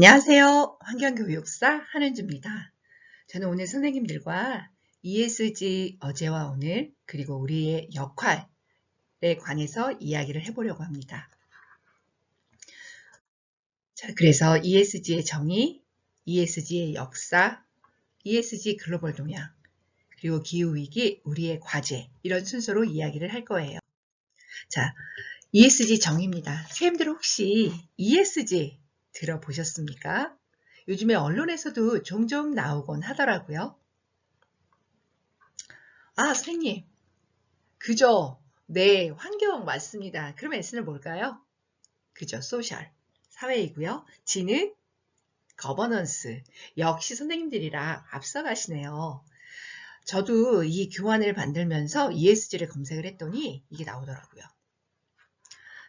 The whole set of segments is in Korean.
안녕하세요. 환경교육사 한은주입니다. 저는 오늘 선생님들과 ESG 어제와 오늘 그리고 우리의 역할에 관해서 이야기를 해보려고 합니다. 자, 그래서 ESG의 정의, ESG의 역사, ESG 글로벌 동향, 그리고 기후위기, 우리의 과제 이런 순서로 이야기를 할 거예요. 자, ESG 정의입니다. 선생님들 혹시 ESG 들어보셨습니까? 요즘에 언론에서도 종종 나오곤 하더라고요. 아, 선생님. 그죠? 네, 환경 맞습니다. 그럼 S는 뭘까요? 그죠, 소셜. 사회이고요. G는 거버넌스. 역시 선생님들이랑 앞서가시네요. 저도 이 교환을 만들면서 ESG를 검색을 했더니 이게 나오더라고요.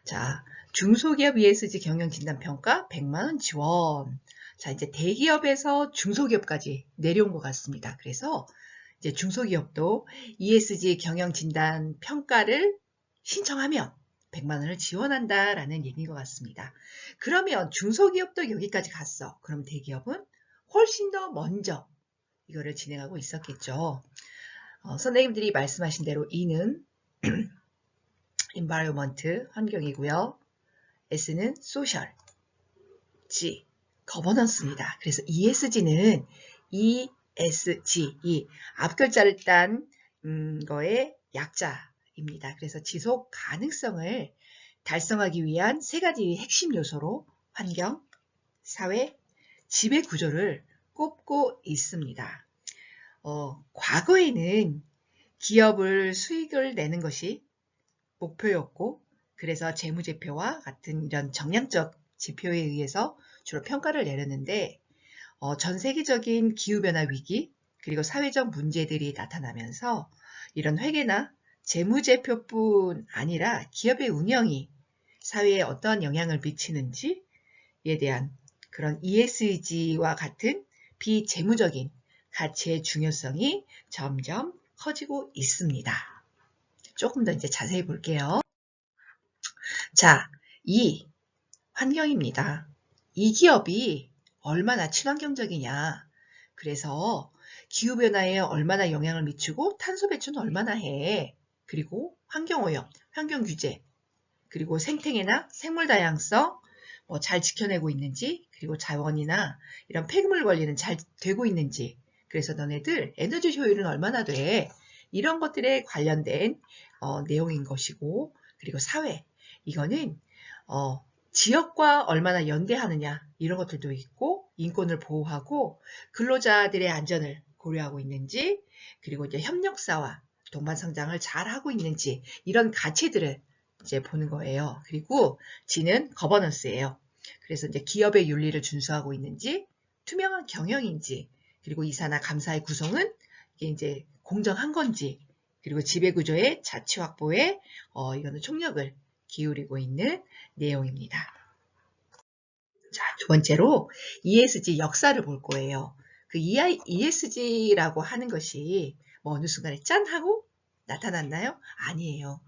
자, 중소기업 ESG 경영 진단 평가 100만 원 지원. 자, 이제 대기업에서 중소기업까지 내려온 것 같습니다. 그래서 이제 중소기업도 ESG 경영 진단 평가를 신청하면 100만 원을 지원한다라는 얘기인 것 같습니다. 그러면 중소기업도 여기까지 갔어. 그럼 대기업은 훨씬 더 먼저 이거를 진행하고 있었겠죠. 어, 선생님들이 말씀하신 대로 E는 environment 환경이고요. S는 social, G governance입니다. 그래서 ESG는 ESG 이 앞글자를 딴 음, 거의 약자입니다. 그래서 지속 가능성을 달성하기 위한 세 가지 핵심 요소로 환경, 사회, 지배 구조를 꼽고 있습니다. 어, 과거에는 기업을 수익을 내는 것이 목표였고 그래서 재무제표와 같은 이런 정량적 지표에 의해서 주로 평가를 내렸는데 어, 전 세계적인 기후변화 위기 그리고 사회적 문제들이 나타나면서 이런 회계나 재무제표뿐 아니라 기업의 운영이 사회에 어떤 영향을 미치는지에 대한 그런 ESG와 같은 비재무적인 가치의 중요성이 점점 커지고 있습니다. 조금 더 이제 자세히 볼게요. 자, 이 환경입니다. 이 기업이 얼마나 친환경적이냐. 그래서 기후변화에 얼마나 영향을 미치고 탄소 배출은 얼마나 해. 그리고 환경오염, 환경규제, 그리고 생태계나 생물 다양성 뭐 잘 지켜내고 있는지, 그리고 자원이나 이런 폐기물 관리는 잘 되고 있는지, 그래서 너네들 에너지 효율은 얼마나 돼? 이런 것들에 관련된 어, 내용인 것이고, 그리고 사회, 이거는 어, 지역과 얼마나 연대하느냐 이런 것들도 있고 인권을 보호하고 근로자들의 안전을 고려하고 있는지 그리고 이제 협력사와 동반 성장을 잘 하고 있는지 이런 가치들을 이제 보는 거예요. 그리고 G는 거버넌스예요. 그래서 이제 기업의 윤리를 준수하고 있는지 투명한 경영인지 그리고 이사나 감사의 구성은 이게 이제 공정한 건지 그리고 지배구조의 자치 확보에 어, 이거는 총력을 기울이고 있는 내용입니다. 자, 두 번째로 ESG 역사를 볼 거예요. 그 ESG라고 하는 것이 뭐 어느 순간에 짠 하고 나타났나요? 아니에요.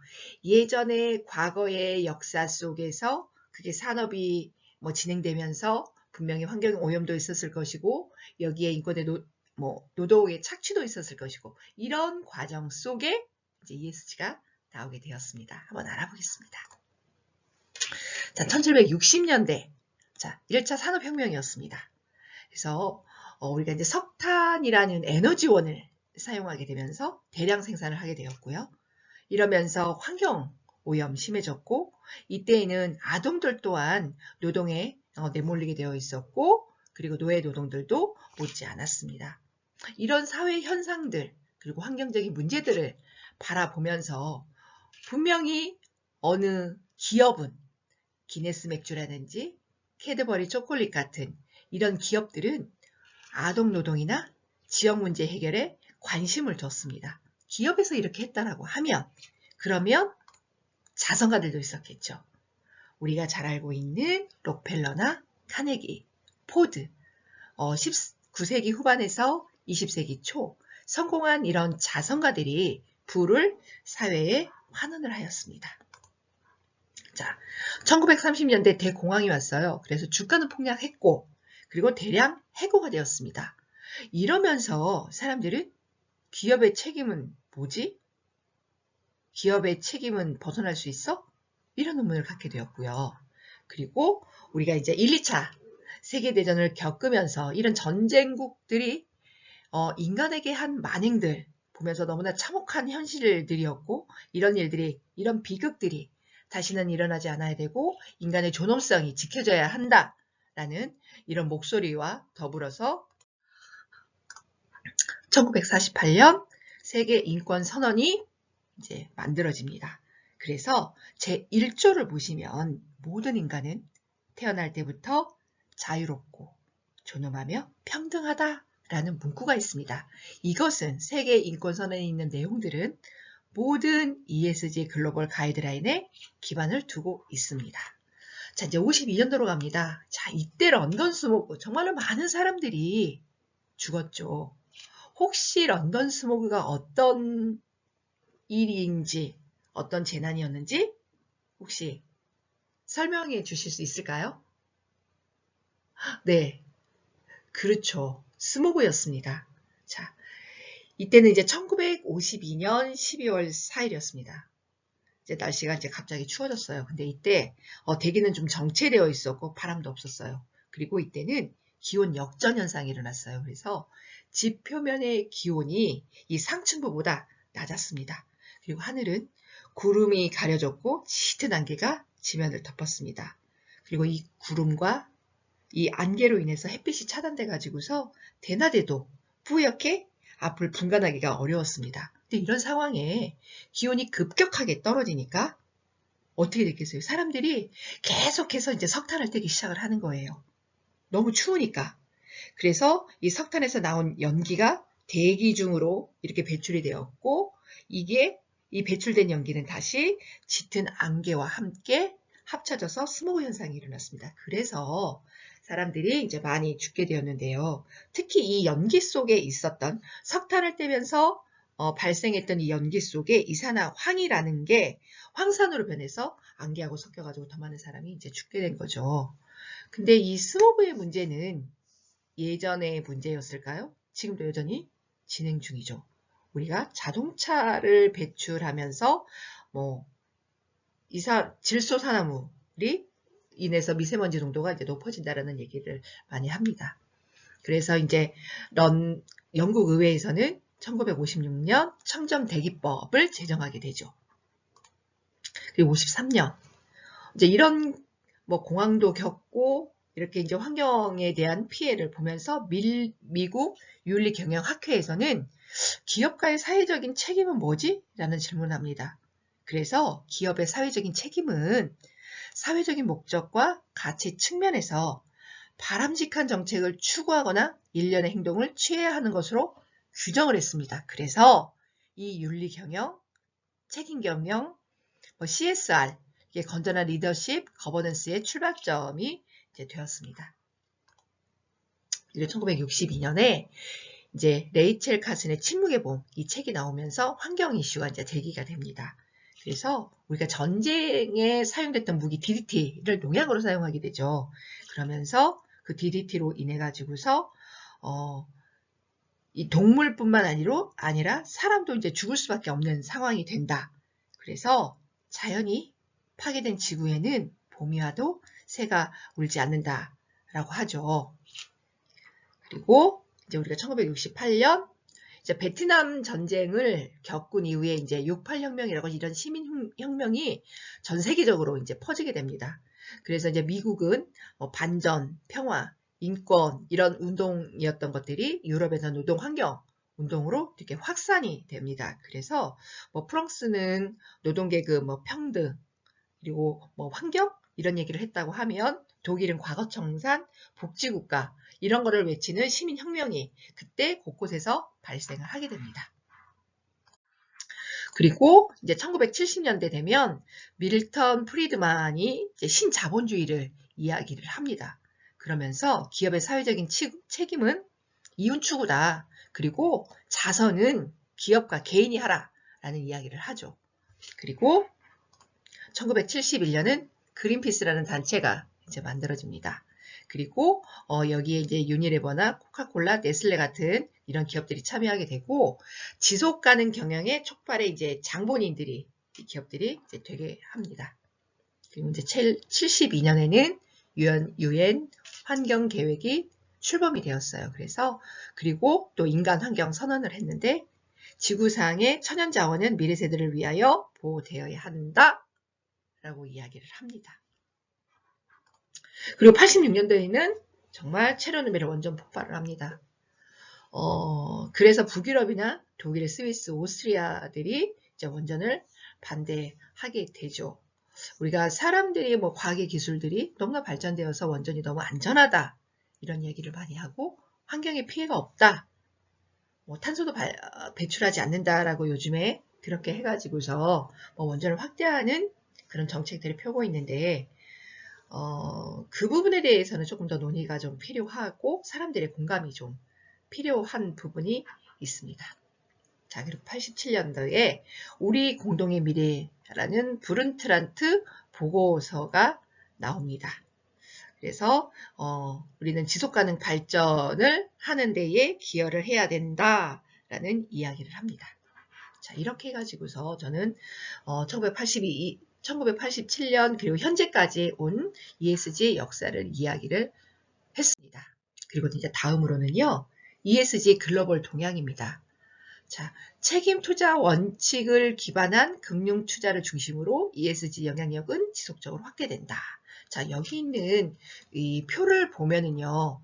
예전에 과거의 역사 속에서 그게 산업이 뭐 진행되면서 분명히 환경 오염도 있었을 것이고 여기에 인권의 노, 뭐 노동의 착취도 있었을 것이고 이런 과정 속에 이제 ESG가 나오게 되었습니다. 한번 알아보겠습니다. 자, 1760년대. 자, 1차 산업혁명이었습니다. 그래서 어, 우리가 이제 석탄이라는 에너지원을 사용하게 되면서 대량 생산을 하게 되었고요. 이러면서 환경 오염 심해졌고 이때에는 아동들 또한 노동에 어, 내몰리게 되어 있었고 그리고 노예 노동들도 못지 않았습니다. 이런 사회 현상들 그리고 환경적인 문제들을 바라보면서 분명히 어느 기업은 기네스 맥주라든지 캐드버리 초콜릿 같은 이런 기업들은 아동 노동이나 지역 문제 해결에 관심을 뒀습니다. 기업에서 이렇게 했다라고 하면 그러면 자선가들도 있었겠죠. 우리가 잘 알고 있는 록펠러나 카네기, 포드, 어, 19세기 후반에서 20세기 초 성공한 이런 자선가들이 부를 사회에 환원을 하였습니다. 자, 1930년대 대공황이 왔어요. 그래서 주가는 폭락했고 그리고 대량 해고가 되었습니다. 이러면서 사람들은 기업의 책임은 뭐지? 기업의 책임은 벗어날 수 있어? 이런 의문을 갖게 되었고요. 그리고 우리가 이제 1, 2차 세계대전을 겪으면서 이런 전쟁국들이 어, 인간에게 한 만행들 보면서 너무나 참혹한 현실들이었고 이런 일들이 이런 비극들이 다시는 일어나지 않아야 되고 인간의 존엄성이 지켜져야 한다라는 이런 목소리와 더불어서 1948년 세계 인권 선언이 이제 만들어집니다. 그래서 제 1조를 보시면 모든 인간은 태어날 때부터 자유롭고 존엄하며 평등하다 라는 문구가 있습니다. 이것은 세계 인권 선언에 있는 내용들은 모든 ESG 글로벌 가이드라인에 기반을 두고 있습니다. 자, 이제 52년도로 갑니다. 자, 이때 런던 스모그 정말로 많은 사람들이 죽었죠. 혹시 런던 스모그가 어떤 일인지, 어떤 재난이었는지 혹시 설명해 주실 수 있을까요? 네. 그렇죠. 스모그였습니다. 자, 이때는 이제 1952년 12월 4일이었습니다. 이제 날씨가 이제 갑자기 추워졌어요. 근데 이때 어, 대기는 좀 정체되어 있었고 바람도 없었어요. 그리고 이때는 기온 역전 현상이 일어났어요. 그래서 집 표면의 기온이 이 상층부보다 낮았습니다. 그리고 하늘은 구름이 가려졌고 짙은 안개가 지면을 덮었습니다. 그리고 이 구름과 이 안개로 인해서 햇빛이 차단돼 가지고서 대낮에도 뿌옇게 앞을 분간하기가 어려웠습니다. 근데 이런 상황에 기온이 급격하게 떨어지니까 어떻게 됐겠어요? 사람들이 계속해서 이제 석탄을 떼기 시작을 하는 거예요. 너무 추우니까. 그래서 이 석탄에서 나온 연기가 대기 중으로 이렇게 배출이 되었고 이게 이 배출된 연기는 다시 짙은 안개와 함께 합쳐져서 스모그 현상이 일어났습니다. 그래서 사람들이 이제 많이 죽게 되었는데요. 특히 이 연기 속에 있었던 석탄을 떼면서 어, 발생했던 이 연기 속에 이산화황이라는 게 황산으로 변해서 안개하고 섞여가지고 더 많은 사람이 이제 죽게 된 거죠. 근데 이 스모그의 문제는 예전의 문제였을까요? 지금도 여전히 진행 중이죠. 우리가 자동차를 배출하면서 뭐 이사 질소 산화물이 인해서 미세먼지 농도가 이제 높아진다라는 얘기를 많이 합니다. 그래서 이제 런 영국 의회에서는 1956년 청정 대기법을 제정하게 되죠. 그리고 53년 이제 이런 뭐 공황도 겪고 이렇게 이제 환경에 대한 피해를 보면서 밀, 미국 윤리경영학회에서는 기업가의 사회적인 책임은 뭐지? 라는 질문을 합니다. 그래서 기업의 사회적인 책임은 사회적인 목적과 가치 측면에서 바람직한 정책을 추구하거나 일련의 행동을 취해야 하는 것으로 규정을 했습니다. 그래서 이 윤리 경영, 책임 경영, 뭐 CSR, 이게 건전한 리더십, 거버넌스의 출발점이 이제 되었습니다. 그리고 1962년에 이제 레이첼 카슨의 침묵의 봄 이 책이 나오면서 환경 이슈가 이제 제기가 됩니다. 그래서 우리가 전쟁에 사용됐던 무기 DDT를 농약으로 사용하게 되죠. 그러면서 그 DDT로 인해 가지고서 어, 이 동물뿐만 아니로 아니라 사람도 이제 죽을 수밖에 없는 상황이 된다. 그래서 자연이 파괴된 지구에는 봄이 와도 새가 울지 않는다라고 하죠. 그리고 이제 우리가 1968년 이제 베트남 전쟁을 겪은 이후에 이제 68혁명이라고 이런 시민혁명이 전 세계적으로 이제 퍼지게 됩니다. 그래서 이제 미국은 뭐 반전, 평화, 인권 이런 운동이었던 것들이 유럽에서 노동 환경 운동으로 이렇게 확산이 됩니다. 그래서 뭐 프랑스는 노동계급 뭐 평등 그리고 뭐 환경 이런 얘기를 했다고 하면 독일은 과거청산, 복지국가 이런 거를 외치는 시민혁명이 그때 곳곳에서 발생을 하게 됩니다. 그리고 이제 1970년대 되면 밀턴 프리드만이 신자본주의를 이야기를 합니다. 그러면서 기업의 사회적인 책임은 이윤 추구다. 그리고 자선은 기업과 개인이 하라. 라는 이야기를 하죠. 그리고 1971년은 그린피스라는 단체가 이제 만들어집니다. 그리고 어, 여기에 이제 유니레버나 코카콜라, 네슬레 같은 이런 기업들이 참여하게 되고 지속 가능 경영의 촉발에 이제 장본인들이 이 기업들이 이제 되게 합니다. 그리고 이제 72년에는 유엔, 유엔 환경 계획이 출범이 되었어요. 그래서 그리고 또 인간 환경 선언을 했는데 지구상의 천연 자원은 미래 세대를 위하여 보호되어야 한다. 라고 이야기를 합니다. 그리고 86년도에는 정말 체르노빌의 원전 폭발을 합니다. 어, 그래서 북유럽이나 독일, 스위스, 오스트리아들이 이제 원전을 반대하게 되죠. 우리가 사람들이 뭐 과학의 기술들이 너무나 발전되어서 원전이 너무 안전하다 이런 얘기를 많이 하고 환경에 피해가 없다. 뭐 탄소도 발- 어, 배출하지 않는다라고 요즘에 그렇게 해가지고서 뭐 원전을 확대하는 그런 정책들을 펴고 있는데 어, 그 부분에 대해서는 조금 더 논의가 좀 필요하고 사람들의 공감이 좀 필요한 부분이 있습니다. 자, 그리고 87년도에 우리 공동의 미래라는 브룬트란트 보고서가 나옵니다. 그래서 어, 우리는 지속가능 발전을 하는 데에 기여를 해야 된다라는 이야기를 합니다. 자, 이렇게 해가지고서 저는 어, 1982, 1987년 그리고 현재까지 온 ESG의 역사를 이야기를 했습니다. 그리고 이제 다음으로는요, ESG 글로벌 동향입니다. 자, 책임 투자 원칙을 기반한 금융 투자를 중심으로 ESG 영향력은 지속적으로 확대된다. 자, 여기 있는 이 표를 보면은요,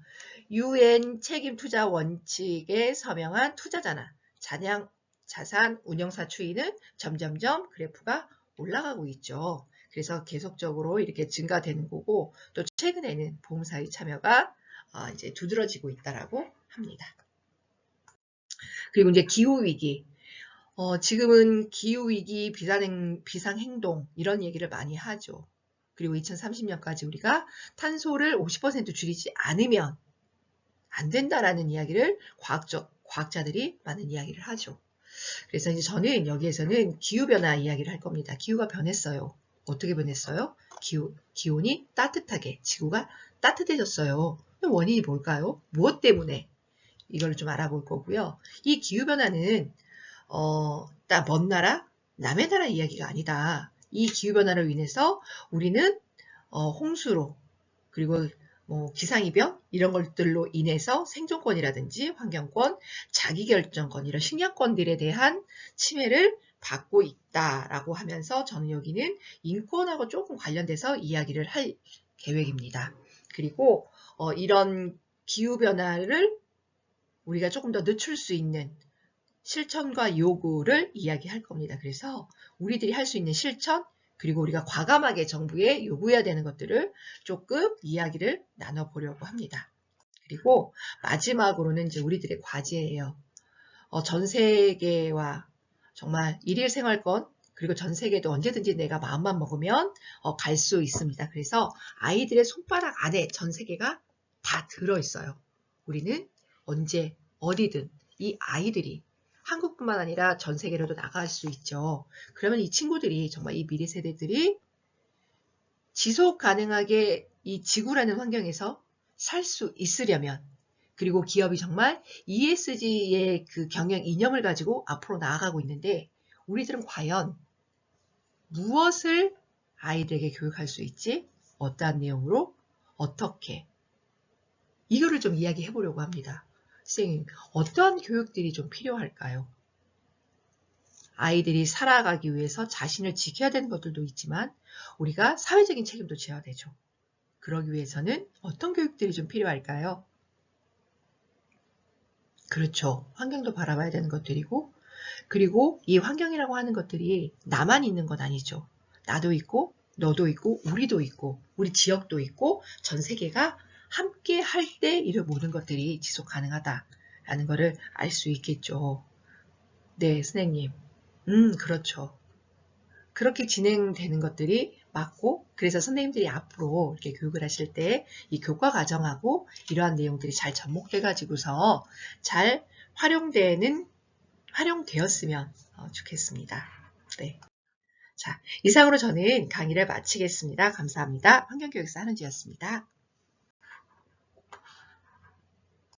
UN 책임 투자 원칙에 서명한 투자자나 자량, 자산 운영사 추이는 점점점 그래프가 올라가고 있죠. 그래서 계속적으로 이렇게 증가되는 거고, 또 최근에는 보험사의 참여가 어, 이제 두드러지고 있다라고 합니다. 그리고 이제 기후 위기. 어, 지금은 기후 위기, 비상행, 비상 행동, 이런 얘기를 많이 하죠. 그리고 2030년까지 우리가 탄소를 50% 줄이지 않으면 안 된다라는 이야기를 과학적, 과학자들이 많은 이야기를 하죠. 그래서 이제 저는 여기에서는 기후변화 이야기를 할 겁니다. 기후가 변했어요. 어떻게 변했어요? 기후, 기온이 따뜻하게, 지구가 따뜻해졌어요. 원인이 뭘까요? 무엇 때문에? 이걸 좀 알아볼 거고요. 이 기후변화는, 어, 딱먼 나라, 남의 나라 이야기가 아니다. 이 기후변화로 인해서 우리는, 어, 홍수로, 그리고 뭐 기상이변 이런 것들로 인해서 생존권이라든지 환경권, 자기결정권 이런 식량권들에 대한 침해를 받고 있다라고 하면서 저는 여기는 인권하고 조금 관련돼서 이야기를 할 계획입니다. 그리고 어, 이런 기후 변화를 우리가 조금 더 늦출 수 있는 실천과 요구를 이야기할 겁니다. 그래서 우리들이 할 수 있는 실천 그리고 우리가 과감하게 정부에 요구해야 되는 것들을 조금 이야기를 나눠보려고 합니다. 그리고 마지막으로는 이제 우리들의 과제예요. 어, 전 세계와 정말 일일 생활권 그리고 전 세계도 언제든지 내가 마음만 먹으면 어, 갈 수 있습니다. 그래서 아이들의 손바닥 안에 전 세계가 다 들어있어요. 우리는 언제 어디든 이 아이들이 한국뿐만 아니라 전 세계로도 나갈 수 있죠. 그러면 이 친구들이 정말 이 미래 세대들이 지속 가능하게 이 지구라는 환경에서 살 수 있으려면 그리고 기업이 정말 ESG의 그 경영 이념을 가지고 앞으로 나아가고 있는데 우리들은 과연 무엇을 아이들에게 교육할 수 있지? 어떠한 내용으로? 어떻게? 이거를 좀 이야기해 보려고 합니다. 선생님, 어떠한 교육들이 좀 필요할까요? 아이들이 살아가기 위해서 자신을 지켜야 되는 것들도 있지만 우리가 사회적인 책임도 져야 되죠. 그러기 위해서는 어떤 교육들이 좀 필요할까요? 그렇죠. 환경도 바라봐야 되는 것들이고 그리고 이 환경이라고 하는 것들이 나만 있는 건 아니죠. 나도 있고 너도 있고 우리도 있고 우리 지역도 있고 전 세계가 함께 할 때 이런 모든 것들이 지속 가능하다라는 것을 알 수 있겠죠. 네, 선생님. 음, 그렇죠. 그렇게 진행되는 것들이 맞고, 그래서 선생님들이 앞으로 이렇게 교육을 하실 때 이 교과 과정하고 이러한 내용들이 잘 접목돼 가지고서 잘 활용되는, 활용되었으면 어, 좋겠습니다. 네. 자, 이상으로 저는 강의를 마치겠습니다. 감사합니다. 환경교육사 한은지였습니다.